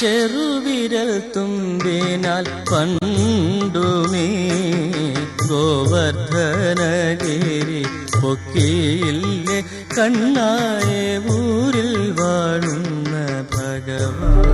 ചെറുവിരൽ തുമ്പിനാൽ പണ്ടുമേ ഗോവർദ്ധനഗിരി പൊക്കിയില്ലേ കണ്ണായ ഊരിൽ വാഴുന്ന ഭഗവാൻ.